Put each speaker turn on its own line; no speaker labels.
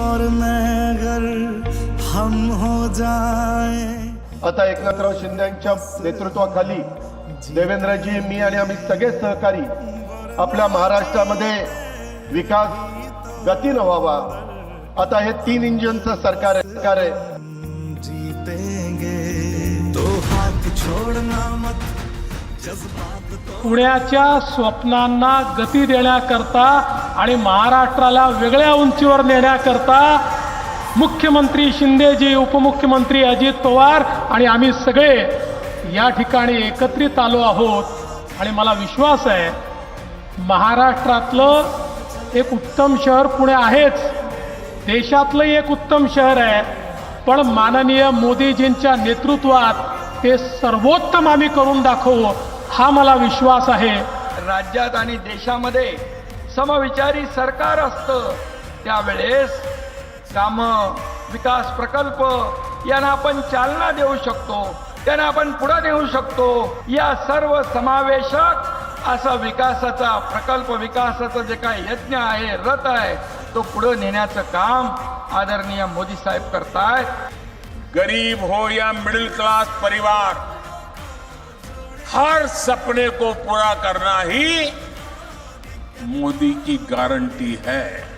और मैं अगर हम हो जाए।
आता एकनाथराव शिंदेच्या नेतृत्वाखाली देवेंद्रजी मी आणि आम्ही सगळे सहकारी आपल्या महाराष्ट्रामध्ये विकास गतीनं व्हावा. आता हे तीन इंजिनचं सरकार आहे सरकार आहे.
जीतेंगे तो हाथ छोड़ना मत जज्बात तो
पुण्याच्या स्वप्नांना गती देण्याकरता आणि महाराष्ट्राला वेगळ्या उंचीवर नेण्याकरता मुख्यमंत्री शिंदेजी उपमुख्यमंत्री अजित पवार आणि आम्ही सगळे या ठिकाणी एकत्रित आलो आहोत. आणि मला विश्वास आहे महाराष्ट्रातलं एक उत्तम शहर पुणे आहेच. देशातलं एक उत्तम शहर आहे पण माननीय मोदीजींच्या नेतृत्वात ते सर्वोत्तम आम्ही करून दाखवू हा मला विश्वास आहे.
राज्यात आणि देशामध्ये समविचारी सरकार असतं. त्यावेळेस कामं विकास प्रकल्प यांना आपण चालना देऊ शकतो. त्यांना आपण पुढे नेऊ शकतो. या सर्व समावेशक असा विकासाचा प्रकल्प विकासाचा जे काही यज्ञ आहे रथ आहे तो पुढे नेण्याचं काम आदरणीय मोदी साहेब करतायत.
गरीब हो या मिडिल क्लास परिवार हर सपने को पूरा करना ही मोदी की गारंटी है।